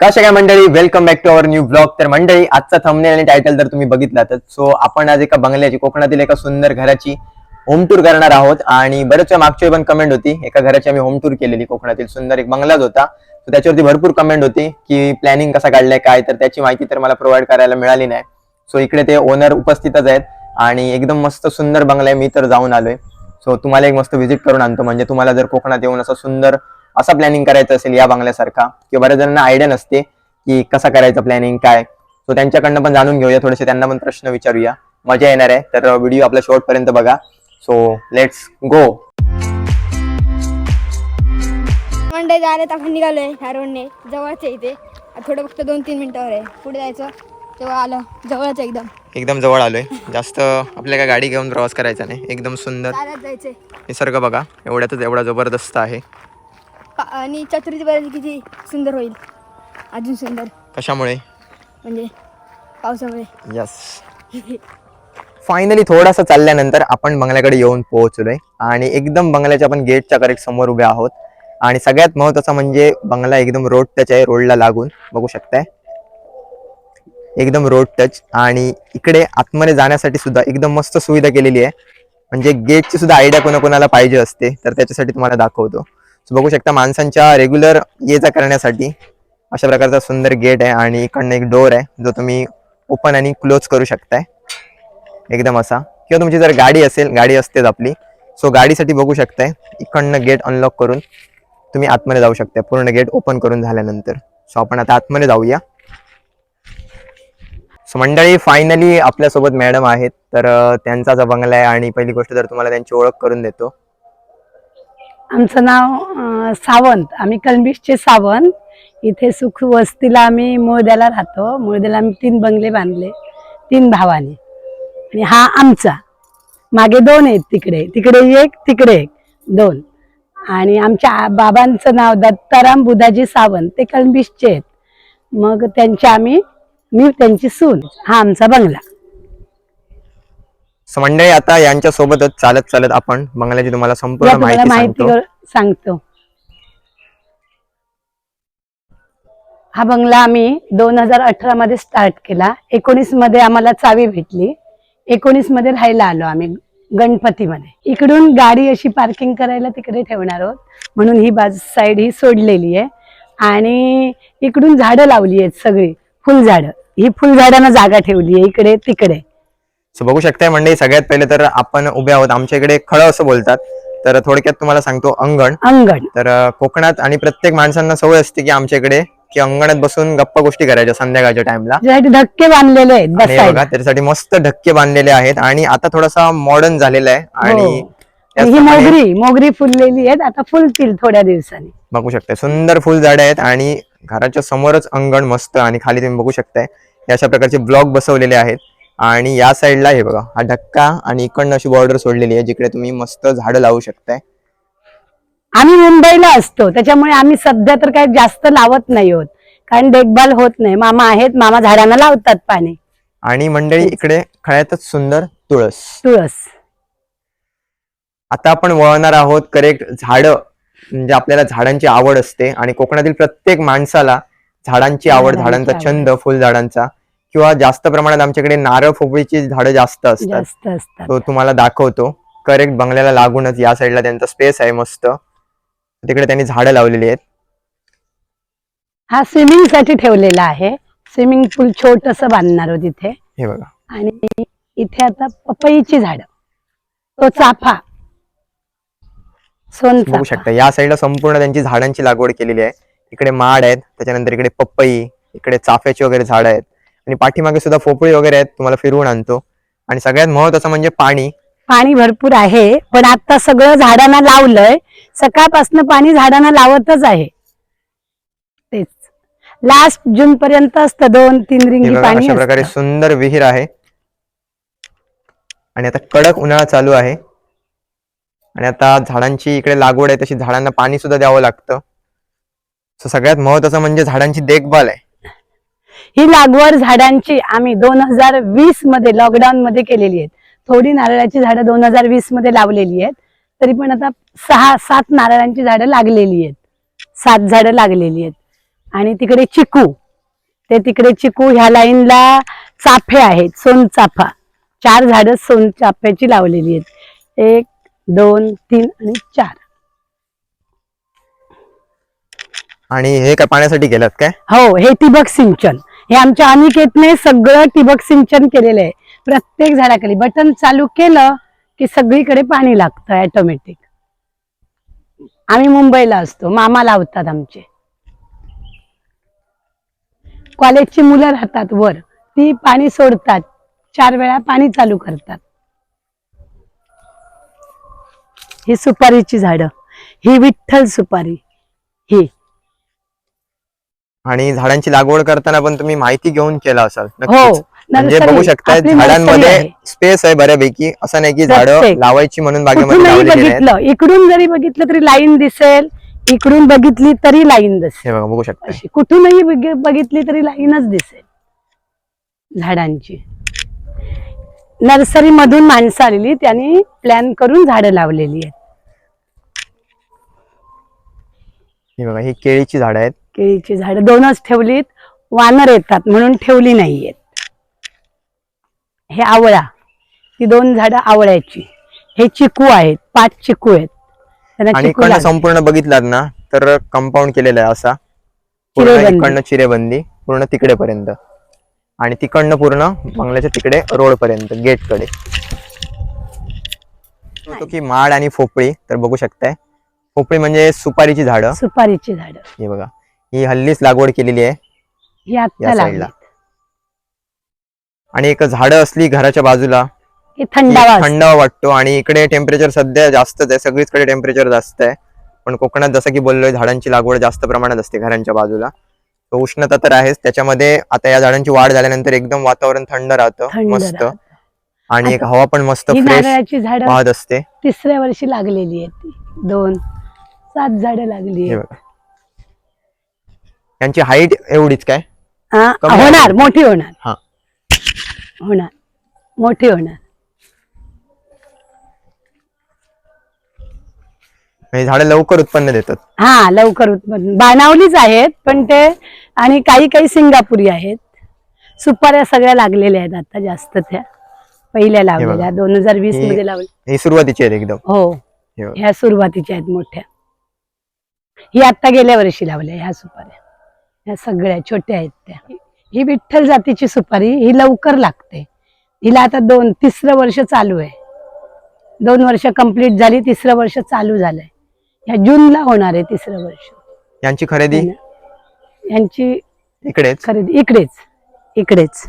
कशा काय मंडळी? Welcome back to our new blog तर मंडळी आजचा थंबनेल आणि टायटल तर तुम्ही बघितलातच. सो आपण आज एका बंगल्याची कोकणातील एका सुंदर घराची होम टूर करणार आहोत. आणि बरेच मागच्या पण कमेंट होती एका घराची आम्ही होम टूर केलेली कोकणातील सुंदर एक बंगलाच होता. त्याच्यावरती भरपूर कमेंट होती की प्लॅनिंग कसा काढलाय काय? तर त्याची माहिती तर मला प्रोव्हाइड करायला मिळाली नाही. सो इकडे ते ओनर उपस्थितच आहेत. आणि एकदम मस्त सुंदर बंगला आहे. मी तर जाऊन आलोय. सो तुम्हाला एक मस्त व्हिजिट करून आणतो. म्हणजे तुम्हाला जर कोकणात येऊन असं सुंदर असा प्लॅनिंग करायचं असेल या बंगल्यासारखा? किंवा बऱ्याच जणांना आयडिया नसते की कसा करायचं प्लॅनिंग काय? सो त्यांच्याकडनं पण जाणून घेऊया. थोडेसे त्यांना पण प्रश्न विचारूया. मजा येणार आहे. तर व्हिडिओ आपला शेवटपर्यंत बघा. सो लेट्स गो मंडई जायला आपण निघालोय ह्या रोडने जवळच आहे इथे. थोडं फक्त दोन तीन मिनिटावर आहे. पुढे जायचं. तेव्हा आलं. जवळच एकदम. एकदम जवळ आलोय. जास्त आपल्या काय गाडी घेऊन प्रवास करायचा नाही. एकदम सुंदर. चालत जायचंय. निसर्ग बघा. एवढ्यातच एवढा जबरदस्त आहे. आणि चतुर्थी पर्यंत किती सुंदर होईल. अजून सुंदर. कशामुळे? म्हणजे पावसामुळे. यस फायनली थोडासा चालल्यानंतर आपण बंगल्याकडे येऊन पोहोचलोय. आणि एकदम बंगल्याच्या आपण गेटच्या करेक्ट समोर उभे आहोत. आणि सगळ्यात महत्वाचं म्हणजे बंगला एकदम रोड टच आहे रोडला लागून. बघू शकताय? एकदम रोड टच आणि इकडे आतमध्ये जाण्यासाठी सुद्धा एकदम मस्त सुविधा केलेली आहे. म्हणजे गेटची सुद्धा आयडिया कोणाकोणाला पाहिजे असते तर त्याच्यासाठी तुम्हाला दाखवतो. बघू शकता माणसांच्या रेग्युलर ये जा करण्यासाठी अशा प्रकारचा सुंदर गेट आहे आणि इकडनं एक डोर आहे जो तुम्ही ओपन आणि क्लोज करू शकताय. एकदम असा. किंवा तुमची जर गाडी असेल गाडी असतेच आपली सो गाडीसाठी बघू शकताय इकडनं गेट अनलॉक करून तुम्ही आतमध्ये जाऊ शकताय. पूर्ण गेट ओपन करून झाल्यानंतर. सो आपण आता आतमध्ये जाऊया. सो मंडळी फायनली आपल्यासोबत मॅडम आहेत. तर त्यांचा जो बंगला आहे आणि पहिली गोष्ट तर तुम्हाला त्यांची ओळख करून देतो. आमचं नाव सावंत. आम्ही कलबिशचे सावंत. इथे सुख वस्तीला आम्ही मुळद्याला राहतो. मुळद्याला आम्ही तीन बंगले बांधले. तीन भावाने. आणि हा आमचा. मागे दोन आहेत तिकडे. तिकडे एक तिकडे एक. दोन. आणि आमच्या बाबांचं नाव दत्ताराम बुधाजी सावंत. ते कलबिशचे आहेत. मग त्यांच्या आम्ही मी त्यांची सून. हा आमचा बंगला. मंडळी आता यांच्या सोबतच चालत चालत आपण बंगल्याची तुम्हाला या संपूर्ण तुम्हाला माहिती माहिती सांगतो. कर- सांगतो. हा बंगला आम्ही दोन हजार अठरा मध्ये स्टार्ट केला. एकोणीसमध्ये आम्हाला चावी भेटली. एकोणीसमध्ये राहायला आलो आम्ही गणपतीमध्ये. इकडून गाडी अशी पार्किंग करायला तिकडे ठेवणार आहोत. म्हणून ही बाजू साईड ही सोडलेली आहे. आणि इकडून झाडं लावली आहेत सगळी. फुलझाडं. ही फुलझाडांना जागा ठेवली आहे. इकडे तिकडे. सो बघू शकताय मंडळी सगळ्यात पहिले तर आपण उभे आहोत. आमच्या इकडे खळं असं बोलतात. तर थोडक्यात तुम्हाला सांगतो अंगण. अंगण. तर अं, कोकणात आणि प्रत्येक माणसांना सवय असते की आमच्या इकडे की अंगणात बसून गप्पा गोष्टी करायच्या संध्याकाळच्या टाइमला धक्के बांधलेले आहेत आणि हे बसायला. बघा त्याच्यासाठी मस्त धक्के बांधलेले आहेत. आणि आता थोडासा मॉडर्न झालेला आहे. आणि हो. आणि ही त्याचप्रमाणे मोगरी मोगरी फुललेली आहेत. आता फुलतील थोड्या दिवसांनी. बघू शकताय सुंदर फुल झाडे आहेत. आणि घराच्या समोरच अंगण मस्त. आणि खाली तुम्ही बघू शकताय हे अशा प्रकारचे ब्लॉक बसवलेले आहेत. आणि या साईडला हे बघा हा धक्का आणि इकडनं अशी बॉर्डर सोडलेली आहे जिकडे तुम्ही मस्त झाडं लावू शकताय. आम्ही मुंबईला असतो त्याच्यामुळे आम्ही सध्या तर काही जास्त लावत नाही होत. कारण देखभाल होत नाही. मामा आहेत मामा झाडांना लावतात पाणी. आणि मंडळी इकडे खळ्यातच सुंदर तुळस. तुळस. आता आपण वळणार आहोत करेक्ट झाडं म्हणजे आपल्याला झाडांची आवड असते. आणि कोकणातील प्रत्येक माणसाला झाडांची आवड झाडांची. छंद फुलझाडांचा. किंवा जास्त प्रमाणात आमच्याकडे नारळ फोपळीची झाडं जास्त असतात. जास्त असतात. तो तुम्हाला दाखवतो. करेक्ट बंगल्याला लागूनच या साईडला त्यांचा स्पेस आहे मस्त. तिकडे त्यांनी झाडं लावलेली आहेत. हा स्विमिंगसाठी ठेवलेला आहे. स्विमिंग पूल छोटस बांधणार आहोत इथे. हे बघा. आणि इथे आता पपईची झाड. तो चाफा. सोन बघू शकता. या साईडला संपूर्ण त्यांची झाडांची लागवड केलेली आहे. इकडे माड आहेत. त्याच्यानंतर इकडे पपई इकडे चाफ्याची वगैरे झाडं आहेत. आणि पाठीमागे सुद्धा फोपळी वगैरे आहेत तुम्हाला फिरवून आणतो. आणि सगळ्यात महत्वाचं म्हणजे पाणी. पाणी भरपूर आहे पण आता सगळं झाडांना लावलंय. सकाळपासून पाणी झाडांना लावतच आहे. तेच. लास्ट जून पर्यंत असतं दोन तीन हे रिंगी बघा पाणी अशा प्रकारे असतं. सुंदर विहीर आहे. आणि आता कडक उन्हाळा चालू आहे. आणि आता झाडांची इकडे लागवड आहे तशी झाडांना पाणी सुद्धा द्यावं लागतं. सगळ्यात महत्वाचं म्हणजे झाडांची देखभाल आहे. ही लागवड झाडांची आम्ही दोन हजार वीसमध्ये लॉकडाऊन मध्ये केलेली आहेत. थोडी नारळाची झाडं दोन हजार वीसमध्ये लावलेली आहेत. तरी पण आता सहा सात नारळांची झाडं लागलेली आहेत. सात झाडं लागलेली आहेत. आणि तिकडे चिकू. ते तिकडे चिकू ह्या लाईनला चाफे आहेत. सोनचाफा चार झाडं सोनचाफ्याची लावलेली आहेत. एक दोन तीन आणि चार. आणि हे काय पाण्यासाठी गेलात काय? हो हे ठिबक सिंचन. हे आमच्या अनिकेतने सगळं ठिबक सिंचन केलेलं आहे. प्रत्येक झाडाखाली बटन चालू केलं की सगळीकडे पाणी लागतं ऑटोमॅटिक आम्ही मुंबईला असतो मामा लावतात आमचे. कॉलेजची मुलं राहतात वर ती पाणी सोडतात चार वेळा पाणी चालू करतात. ही सुपारीची झाडं ही विठ्ठल सुपारी ही. आणि झाडांची लागवड करताना पण तुम्ही माहिती घेऊन केला असाल हो नक्कीच. म्हणजे. बघू शकताय झाडांमध्ये. स्पेस आहे बऱ्यापैकी असं नाही की झाडं. लावायची म्हणून बागेमध्ये बघितलं इकडून जरी बघितलं तरी लाईन दिसेल इकडून बघितली तरी लाईन दिसेल बघा अशी कुठूनही बघ- बघितली तरी लाईनच दिसेल झाडांची नर्सरी मधून माणसं आलेली त्यांनी प्लॅन करून झाडं लावलेली आहेत हे बघा ही केळीची झाडं आहेत केळीची झाडं दोनच ठेवलीत वानर येतात म्हणून ठेवली नाहीयेत. हे आवळा ही दोन झाडं आवळ्याची. हे चिकू आहेत पाच चिकू आहेत. त्यांना आणि चिकू इकडनं लागले. संपूर्ण बघितलात ना तर कंपाऊंड केलेलं आहे असा. पूर्ण चिरेबंदी. इकडनं चिरेबंदी पूर्ण तिकडेपर्यंत. आणि तिकडनं पूर्ण बंगल्याच्या तिकडे रोड पर्यंत गेटकडे की माड आणि फोपळी तर बघू शकताय. फोपळी म्हणजे सुपारीची झाडं. सुपारीची झाडं. हे बघा. ही हल्लीच लागवड केलेली आहे. या साईडला. आणि एक झाडं असली घराच्या बाजूला. थंडावा. थंडावा वाटतो आणि इकडे टेम्परेचर सध्या जास्तच आहे. सगळीकडे टेम्परेचर जास्त आहे. पण कोकणात जसं की बोललोय झाडांची लागवड जास्त प्रमाणात असते घरांच्या बाजूला. उष्णता तर आहेच. त्याच्यामध्ये आता या झाडांची वाढ झाल्यानंतर एकदम वातावरण थंड राहतं थंड मस्त. आणि एक हवा पण मस्त फ्रेश झाडं वाहत असते. तिसऱ्या वर्षी लागलेली आहेत ती. दोन सात झाडं लागली यांची हाईट एवढीच काय? हा, कमी होणार आहे. मोठी होणार. हा. होणार. मोठी होणार. झाडं लवकर उत्पन्न देतात. हा लवकर उत्पन्न. बाणावलीच आहेत पण ते आणि काही काही सिंगापुरी आहेत. सुपाऱ्या सगळ्या लागलेल्या आहेत आता जास्त त्या. पहिल्या लावलेल्या दोन हजार वीस ही- मध्ये लावल्या. ही सुरुवातीची आहेत एकदम. हो. हे बघा. ह्या सुरुवातीच्या आहेत मोठ्या. ही आता गेल्या वर्षी लावल्या ह्या सुपाऱ्या. ह्या सगळ्या छोट्या आहेत त्या. ही विठ्ठल जातीची सुपारी ही लवकर लागते. हिला आता दोन तिसरं वर्ष चालू आहे. दोन वर्ष कंप्लीट झाली तिसरं वर्ष चालू झालंय. ह्या जूनला होणार आहे तिसरं वर्ष. यांची खरेदी? यांची इकडेच? खरेदी इकडेच इकडेच.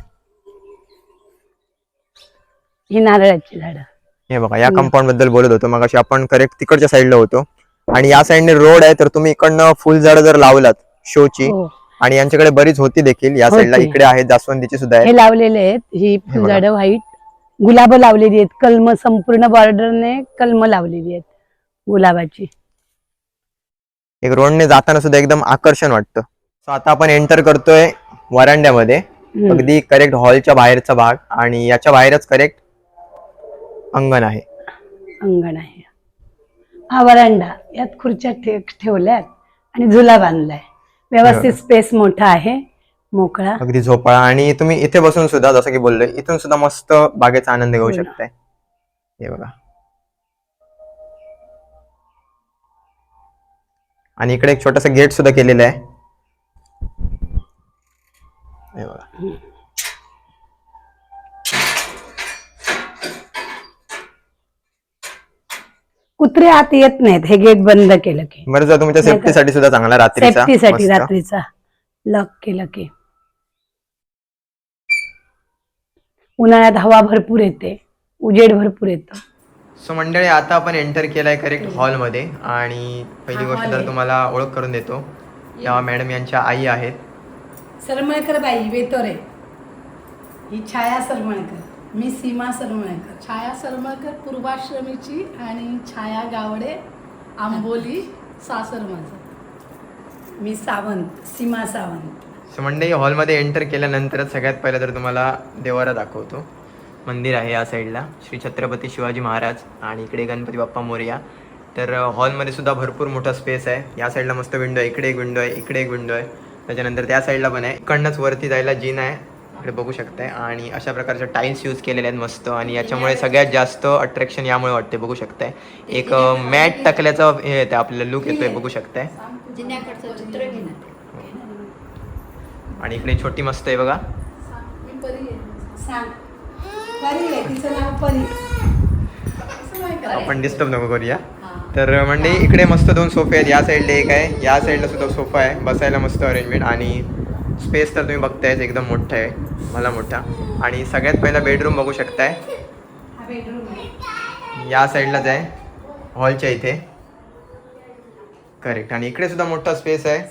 ही नारळाची झाडं. हे बघा या कंपाऊंडबद्दल बोलत होतो. मग आपण करेक्ट तिकडच्या साईडला होतो. आणि या साईडने रोड आहे तर तुम्ही इकडनं फुल झाडं जर लावलात शोची हो. आणि यांच्याकडे बरीच होती देखील. या साईडला. इकडे आहेत जास्वंदीची सुद्धा हे लावलेले आहेत. ही हे बघा. फुलझाडं व्हाईट गुलाब लावलेली आहेत. कलम संपूर्ण बॉर्डरने कलम लावलेली आहेत. गुलाबाची. एक रोडने जाताना सुद्धा एकदम आकर्षण वाटतं. सो आता आपण एंटर करतोय वरांड्यामध्ये. हम्म. अगदी करेक्ट हॉलच्या बाहेरचा भाग आणि याच्या बाहेरच करेक्ट अंगण आहे. अंगण आहे. हा वरांडा. यात खुर्च्या ठे- ठेवल्यात आणि झुला बांधलाय व्यवस्थित स्पेस मोठा आहे मोकळा. अगदी झोपाळा. आणि तुम्ही इथे बसून सुद्धा जसं की बोललोय इथून सुद्धा मस्त बागेचा आनंद घेऊ हो. शकताय. हे बघा. आणि इकडे एक छोटस गेट सुद्धा केलेलं आहे. हे बघा. कुत्रे आत येत नाहीत. हे गेट बंद केलं की. बरं तुमच्या नाही सेफ्टीसाठी सुद्धा चांगला रात्रीचा. सेफ्टीसाठी मस्त. रात्रीचा. लॉक केलं की. उन्हाळ्यात हवा भरपूर येते. उजेड भरपूर येतो. सो मंडळी आता आपण एंटर केलाय करेक्ट हॉलमध्ये आणि पहिली हा गोष्ट hall तर आहे. तुम्हाला ओळख करून देतो. या मॅडम यांच्या आई आहेत. सरमळकर बाई वेतोरे. ही छाया सरमळकर. मी सीमा सरमळकर. छाया सरमळकर पूर्वाश्रमीची आणि छाया गावडे आंबोली सासर माझं. मी सावंत सीमा सावंत. सो मंडळी हॉलमध्ये एंटर केल्यानंतरच सगळ्यात पहिलं तर तुम्हाला देवारा दाखवतो. मंदिर आहे या साईडला श्री छत्रपती शिवाजी महाराज आणि इकडे गणपती बाप्पा मोरया. तर हॉलमध्ये सुद्धा भरपूर मोठा स्पेस आहे. या साईडला मस्त विंडो आहे. इकडे एक विंडो आहे. इकडे एक विंडो आहे. त्याच्यानंतर त्या साईडला पण आहे. इकडनंच वरती जायला जिन आहे. इकडे बघू शकताय. आणि अशा प्रकारच्या टाईल्स यूज केलेले आहेत मस्त. आणि याच्यामुळे सगळ्यात जास्त अट्रॅक्शन यामुळे वाटते बघू शकताय. एक मॅट टाकल्याचं हे येतं आपल्याला लुक येतोय. बघू शकताय. आणि इकडे छोटी मस्त आहे बघा. आपण डिस्टर्ब नको करूया. तर म्हणजे इकडे मस्त दोन सोफे आहेत. या साईडला एक आहे. या साईडला सुद्धा सोफा आहे. बसायला मस्त अरेंजमेंट आणि स्पेस तर तुम्ही बघतायच एकदम मोठं आहे. मला मोठा. आणि सगळ्यात पहिला बेडरूम बघू शकताय. आहे या साईडलाच आहे हॉलच्या इथे. करेक्ट आणि इकडे सुद्धा मोठा स्पेस आहे.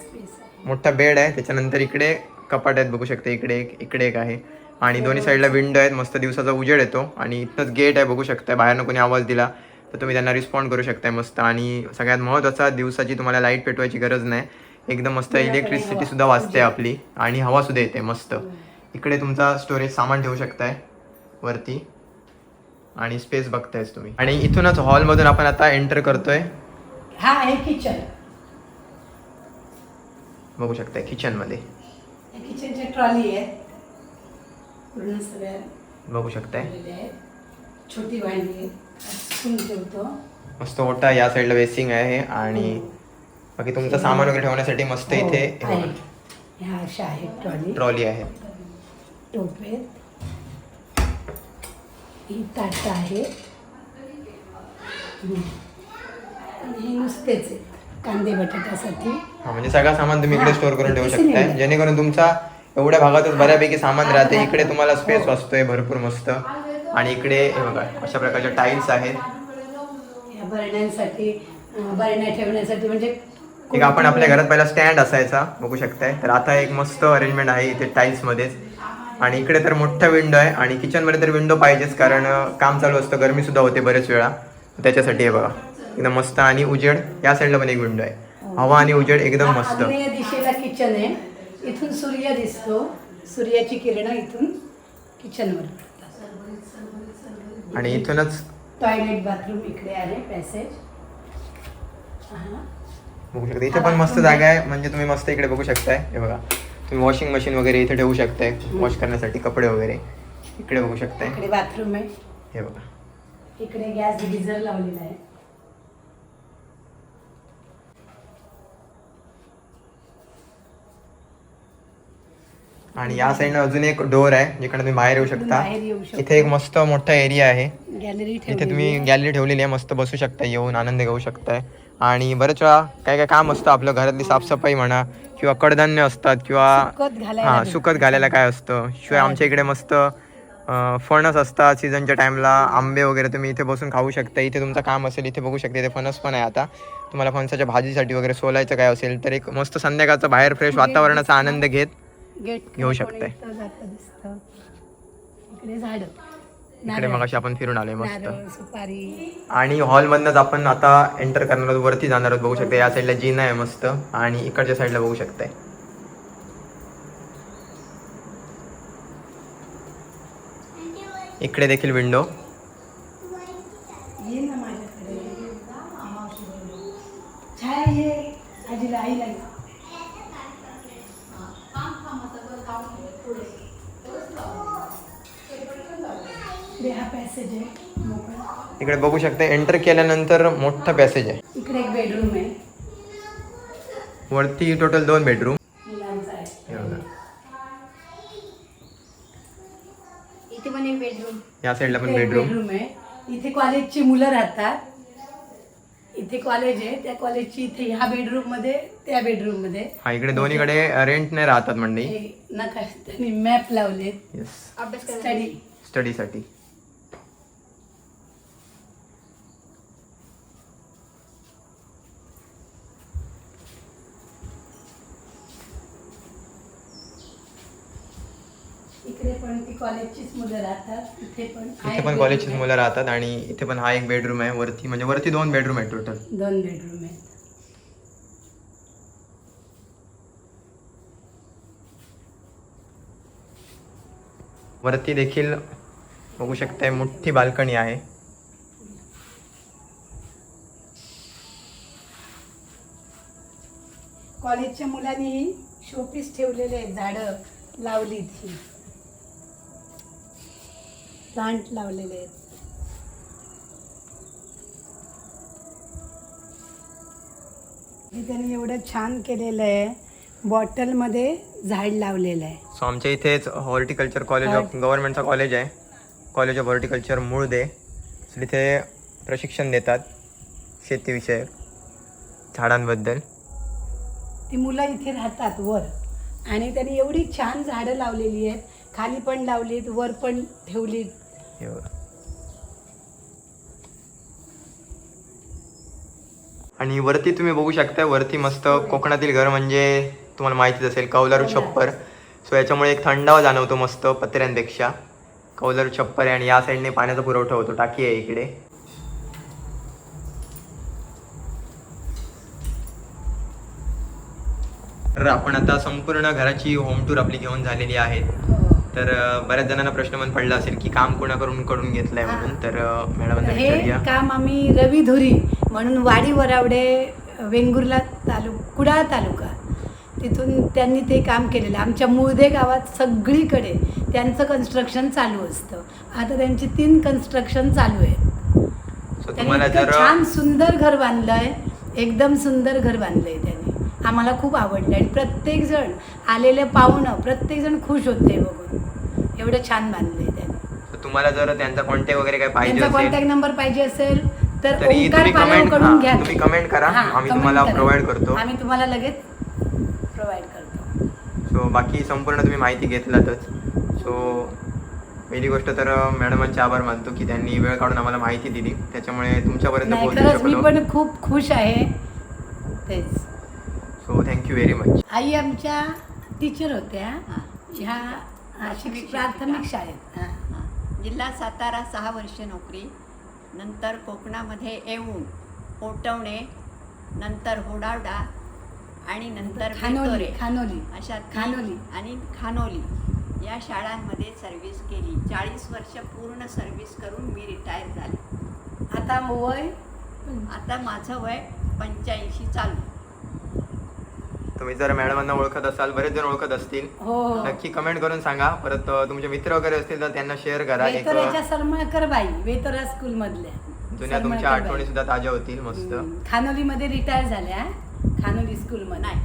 मोठा बेड आहे. त्याच्यानंतर इकडे कपाट आहेत बघू शकता इकडे एक इकडे एक आहे. आणि दोन्ही साईडला विंडो आहेत. मस्त दिवसाचा उजेड येतो. आणि इथनंच गेट आहे बघू शकताय. बाहेरनं कोणी आवाज दिला तर तुम्ही त्यांना रिस्पॉन्ड करू शकताय मस्त. आणि सगळ्यात महत्त्वाचा दिवसाची तुम्हाला लाइट पेटवायची गरज नाही. एकदम मस्त इलेक्ट्रिसिटी सुद्धा वाचते आपली आणि हवा सुद्धा येते मस्त. इकडे तुमचा स्टोरेज सामान ठेवू शकताय वरती. आणि स्पेस बघतायच तुम्ही. आणि इथूनच हॉलमधून आपण आता एंटर करतोय. हा आहे किचन बघू शकताय किचनमध्ये या किचनच्या ट्रॉली आहे पूर्ण सगळ्या बघू शकताय. छोटी भांडी ठेवतो. मस्त मोठा या साईडला बेसिंग आहे आणि बाकी तुमचं सामान वगैरे ठेवण्यासाठी मस्त हो, इथे आहे. ह्या अशा आहेत ट्रॉली. ट्रॉली आहे. टोप. आहेत ही ताट आहे. आणि हे नुसतेच आहेत कांदे बटाट्यासाठी. हा म्हणजे सगळं सामान तुम्ही इकडे हा, स्टोअर करून ठेवू शकताय. जेणेकरून तुमचा एवढ्या भागातच बऱ्यापैकी सामान राहते. इकडे तुम्हाला स्पेस वाचतोय भरपूर मस्त. आणि इकडे हे बघा अशा प्रकारच्या टाईल्स आहेत. या बरण्यांसाठी बरण्या ठेवण्यासाठी म्हणजे एक आपण आपल्या घरात पहिला स्टँड असायचा बघू शकताय. तर आता एक मस्त अरेंजमेंट आहे इथे टाईल्स मध्येच. आणि इकडे तर मोठा विंडो आहे आणि किचनमध्ये तर विंडो पाहिजेच कारण काम चालू असतं गरमी सुद्धा होते बरेच वेळा. त्याच्यासाठी हे बघा. एकदम मस्त आणि उजेड या साईडला पण एक विंडो आहे. हवा आणि उजेड एकदम मस्त. दिशेला किचन आहे. इथून सूर्य दिसतो. सूर्याची किरणं इथून किचनवर आणि इथूनच टॉयलेट बाथरूम इकडे आहे पॅसेज बघू शकता. इथे पण मस्त जागा आहे. म्हणजे तुम्ही मस्त इकडे बघू शकताय. हे बघा. तुम्ही वॉशिंग मशीन वगैरे इथे ठेवू शकताय. वॉश करण्यासाठी कपडे वगैरे. इकडे बघू शकताय. इकडे बाथरूम आहे. हे बघा. इकडे गॅस गिझर लावलेला आहे. आणि या साईडनं अजून एक डोर आहे जिकडे तुम्ही बाहेर येऊ शकता. इथे एक मस्त मोठा एरिया आहे. गॅलरी इथे तुम्ही गॅलरी ठेवलेली आहे. मस्त बसू शकता येऊन आनंद घेऊ शकताय. आणि बरेच वेळा काय काय काम असतं आपलं घरातली साफसफाई म्हणा किंवा कडधान्य असतात किंवा हां. सुकत घालायला काय असतं? शिवाय आमच्या इकडे मस्त फणस असतात सीझनच्या टाइमला आंबे वगैरे तुम्ही इथे बसून खाऊ शकता. इथे तुमचं काम असेल इथे बघू शकता. इथे फणस पण आहे आता. तुम्हाला फणसाच्या भाजीसाठी वगैरे सोलायचं काय असेल तर एक मस्त संध्याकाळचा बाहेर फ्रेश वातावरणाचा आनंद घेत घेऊ शकताय. इकडे मग आपण फिरून आलोय मस्त. आणि हॉलमधनंच आपण आता एंटर करणार आहोत वरती जाणार आहोत बघू शकता. या साईडला जिना आहे मस्त. आणि इकडच्या साईडला बघू शकताय इकडे देखील विंडो बघू शकता एंटर केल्यानंतर मोठा पॅसेज आहे. इकडे एक बेडरूम आहे. वरती टोटल दोन बेडरूम इथे पण एक बेडरूम या साईडला पण बेडरूम बेडरूम आहे. इथे कॉलेजची मुलं राहतात. इथे कॉलेज आहे. त्या कॉलेजची इथे ह्या बेडरूममध्ये त्या बेडरूममध्ये. हा इकडे दोन्हीकडे रेंट नाही राहतात मंडळी हे नका त्यांनी मॅप लावलेत. येस अभ्यास स्टडी स्टडीसाठी इकडे पण ती कॉलेजचीच मुलं राहतात इथे पण इथे कॉलेजचीच आहे. मुलं राहतात आणि इथे पण हा एक बेडरूम आहे. वरती म्हणजे वरती दोन बेडरूम आहे टोटल दोन बेडरूम आहेत. वरती देखील बघू शकताय मोठी बाल्कनी आहे. कॉलेजच्या मुलांनी शोपीस ठेवलेले झाडं लावलीत ही. प्लांट लावलेले आहेत. हे त्यांनी एवढं छान केलेलं आहे. बॉटलमध्ये झाड लावलेलं आहे. सो आमच्या इथेच हॉर्टिकल्चर कॉलेज ऑफ गव्हर्नमेंटचा कॉलेज आहे. College of horticulture Mulde so तिथे प्रशिक्षण देतात शेतीविषयक झाडांबद्दल. ती मुलं इथे राहतात वर. आणि त्यांनी एवढी छान झाडं लावलेली आहेत. खाली पण लावलीत वर पण ठेवलीत. हे बघा. आणि वरती तुम्ही बघू शकता वरती मस्त कोकणातील घर म्हणजे तुम्हाला माहितीच असेल कौलारू छप्पर. सो याच्यामुळे एक थंडावा जाणवतो मस्त पत्र्यांपेक्षा. कौलारू छप्पर आहे आणि या साईडने पाण्याचा पुरवठा होतो. टाकी आहे इकडे. तर आपण आता संपूर्ण घराची होम टूर आपली घेऊन झालेली आहे. तर बऱ्याच जणांना प्रश्न पण पडला असेल की काम कोणाकडून कडून घेतलंय म्हणून. तर अं, मॅडमांना हे काम आम्ही रवी धुरी म्हणून वाडी वरावडे वेंगुर्ला तालु कुडाळ तालुका. तिथून त्यांनी ते काम केलेलं. आमच्या मुळदे गावात सगळीकडे त्यांचं कन्स्ट्रक्शन चालू असतं. आता त्यांची तीन कन्स्ट्रक्शन चालू आहे छान सुंदर घर बांधलंय एकदम सुंदर घर बांधलंय त्यांनी. आम्हाला खूप आवडलं आणि प्रत्येक जण आलेले पाहुणं प्रत्येक जण खुश होते. बघून एवढं छान बांधलंय त्यांनी. तुम्हाला जर त्यांचा कॉन्टॅक्ट वगैरे काय पाहिजे कॉन्टॅक्ट नंबर पाहिजे असेल तर ओंकार पालवकडून हा, घ्या. तुम्ही comment करा. आम्ही तुम्हाला provide करतो. आम्ही तुम्हाला लगेच प्रोव्हाइड करतो. सो बाकी संपूर्ण तुम्ही माहिती घेतलातच. सो पहिली गोष्ट तर मॅडमांचे आभार मानतो की त्यांनी वेळ काढून आम्हाला माहिती दिली. त्याच्यामुळे तुमच्यापर्यंत मी पण खूप खुश आहे. तेच. So thank you very much आई आमच्या टीचर होत्या. ह्या प्राथमिक शाळेत. हा. जिल्हा सातारा सहा वर्ष नोकरी. नंतर कोकणामध्ये येऊन पोटवणे नंतर होडावडा आणि नंतर खानोली. खानोली अशा खानोली. आणि खानोली या शाळांमध्ये सर्व्हिस केली. चाळीस वर्ष पूर्ण सर्व्हिस करून मी रिटायर झाले. आता वय? आता माझं वय पंच्याऐंशी चालू. तुम्ही जर मॅडमांना ओळखत असाल बरेच जण ओळखत असतील हो. नक्की कमेंट करून सांगा. परत अं, तुमचे मित्र वगैरे असतील तर त्यांना शेअर करा. एक वेतोऱ्याच्या सरमळकर बाई वेतोरा स्कूल मधल्या जुन्या तुमच्या आठवणी सुद्धा ताज्या होतील मस्त. खानोली मध्ये रिटायर झाल्या. खानोली स्कूल मध्ये. नाही